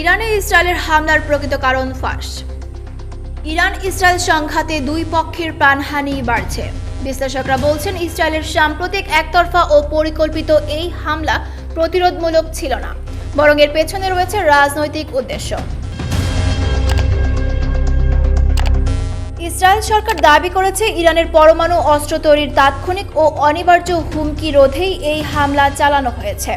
ইরানে ইসরায়েলের হামলার প্রকৃত কারণ ফাঁস। ইরান ইসরায়েল সংঘাতে দুই পক্ষের প্রাণহানি বাড়ছে। বিশ্লেষকরা বলছেন, ইসরায়েলের সাম্প্রতিক একতরফা ও পরিকল্পিত এই হামলা প্রতিরোধমূলক ছিল না, বরং এর পেছনে রয়েছে রাজনৈতিক উদ্দেশ্য। ইসরায়েল সরকার দাবি করেছে, ইরানের পরমাণু অস্ত্র তৈরির তাৎক্ষণিক ও অনিবার্য হুমকি রোধেই এই হামলা চালানো হয়েছে।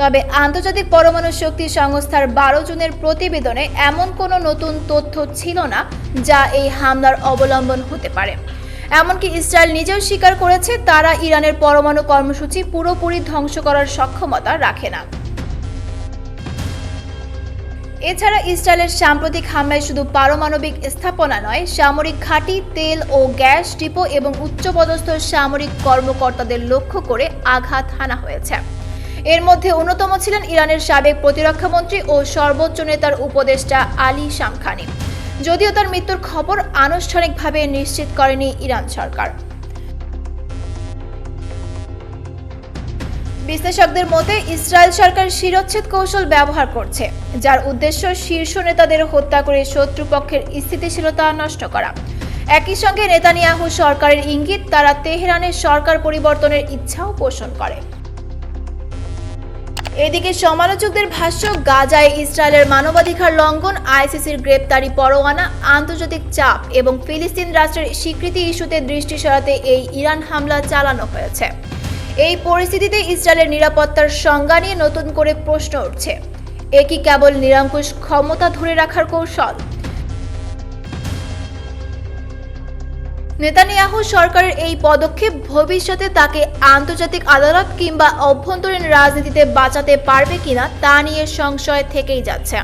তবে আন্তর্জাতিক পরমাণু শক্তি সংস্থার বারো জনের প্রতিবেদনে এমন কোনো নতুন তথ্য ছিল না যা এই হামলার অবলম্বন হতে পারে। এমনকি ইসরায়েল নিজেও স্বীকার করেছে তারা ইরানের পরমাণু কর্মসূচি পুরোপুরি ধ্বংস করার সক্ষমতা রাখে না। এছাড়া ইসরায়েলের সাম্প্রতিক হামলায় শুধু পারমাণবিক স্থাপনা নয়, সামরিক ঘাঁটি, তেল ও গ্যাস ডিপো এবং উচ্চপদস্থ সামরিক কর্মকর্তাদের লক্ষ্য করে আঘাত হানা হয়েছে। এর মধ্যে অন্যতম ছিলেন ইরানের সাবেক প্রতিরক্ষামন্ত্রী ও সর্বোচ্চ নেতার উপদেষ্টা আলী শামখানি। যদিও তার মৃত্যুর খবর আনুষ্ঠানিকভাবে নিশ্চিত করেনি ইরান সরকার। বিশ্লেষকদের মতে, ইসরায়েল সরকার শিরোচ্ছেদ কৌশল ব্যবহার করছে, যার উদ্দেশ্য শীর্ষ নেতাদের হত্যা করে শত্রুপক্ষের স্থিতিশীলতা নষ্ট করা। একই সঙ্গে নেতানিয়াহু সরকারের ইঙ্গিত, তারা তেহরানের সরকার পরিবর্তনের ইচ্ছাও পোষণ করে। এদিকে সমালোচকদের ভাষ্য, গাজায় ইসরায়েলের মানবাধিকার লঙ্ঘন, আইসিসির গ্রেপ্তারি পরোয়ানা, আন্তর্জাতিক চাপ এবং ফিলিস্তিন রাষ্ট্রের স্বীকৃতি ইস্যুতে দৃষ্টি সরাতে এই ইরান হামলা চালানো হয়েছে। এই পরিস্থিতিতে ইসরায়েলের নিরাপত্তার সংজ্ঞা নিয়ে নতুন করে প্রশ্ন উঠছে। এ কি কেবল নিরঙ্কুশ ক্ষমতা ধরে রাখার কৌশল? নেতানিয়াহু সরকারের এই পদক্ষেপ ভবিষ্যতে তাকে আন্তর্জাতিক আদালত কিংবা অভ্যন্তরীণ রাজনীতিতে বাঁচাতে পারবে কিনা তা নিয়ে সংশয় থেকেই যাচ্ছে।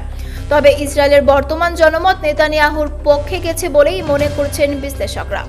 তবে ইসরায়েলের বর্তমান জনমত নেতানিয়াহুর পক্ষে গেছে বলেই মনে করছেন বিশ্লেষকরা।